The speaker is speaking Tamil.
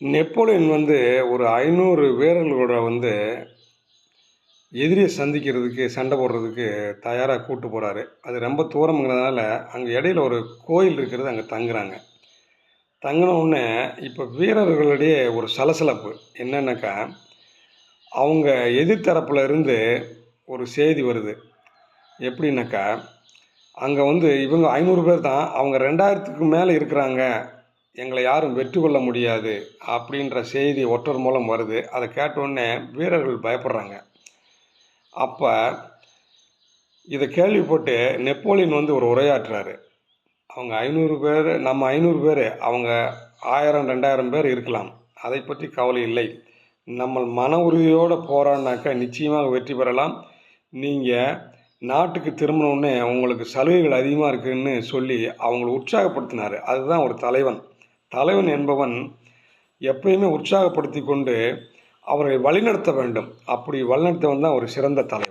நெப்போலியன் வந்து ஒரு ஐநூறு வீரர்களோட வந்து எதிரியை சந்திக்கிறதுக்கு சண்டை போடுறதுக்கு தயாராக கூட்டு போகிறாரு அது ரொம்ப தூரம்ங்கிறதுனால அங்கே இடையில ஒரு கோயில் இருக்கிறது அங்கே தங்குறாங்க. தங்கினோடனே இப்போ வீரர்களிடையே ஒரு சலசலப்பு. என்னென்னாக்கா அவங்க எதிர்த்தரப்பில் இருந்து ஒரு செய்தி வருது. எப்படின்னாக்கா அங்கே வந்து இவங்க ஐநூறு பேர் தான் அவங்க ரெண்டாயிரத்துக்கு மேலே இருக்கிறாங்க எங்களை யாரும் வெற்றி கொள்ள முடியாது அப்படின்ற செய்தி ஒற்றர் மூலம் வருது. அதை கேட்டோடனே வீரர்கள் பயப்படுறாங்க. அப்போ இதை கேள்விப்பட்டு நெப்போலியன் வந்து ஒரு உரையாற்றுறாரு. அவங்க ஐநூறு பேர் நம்ம ஐநூறு பேர் அவங்க ஆயிரம் ரெண்டாயிரம் பேர் இருக்கலாம். அதை பற்றி கவலை இல்லை. நம்ம மன உறுதியோடு போராடினாக்கா நிச்சயமாக வெற்றி பெறலாம். நீங்கள் நாட்டுக்கு திரும்பினோடனே உங்களுக்கு சலுகைகள் அதிகமாக இருக்குதுன்னு சொல்லி அவங்கள உற்சாகப்படுத்தினார். அதுதான் ஒரு தலைவன். தலைவன் என்பவன் எப்பயுமே உற்சாகப்படுத்தி கொண்டு அவரை வழிநடத்த வேண்டும். அப்படி வழிநடத்தவன் தான் ஒரு சிறந்த தலைவன்.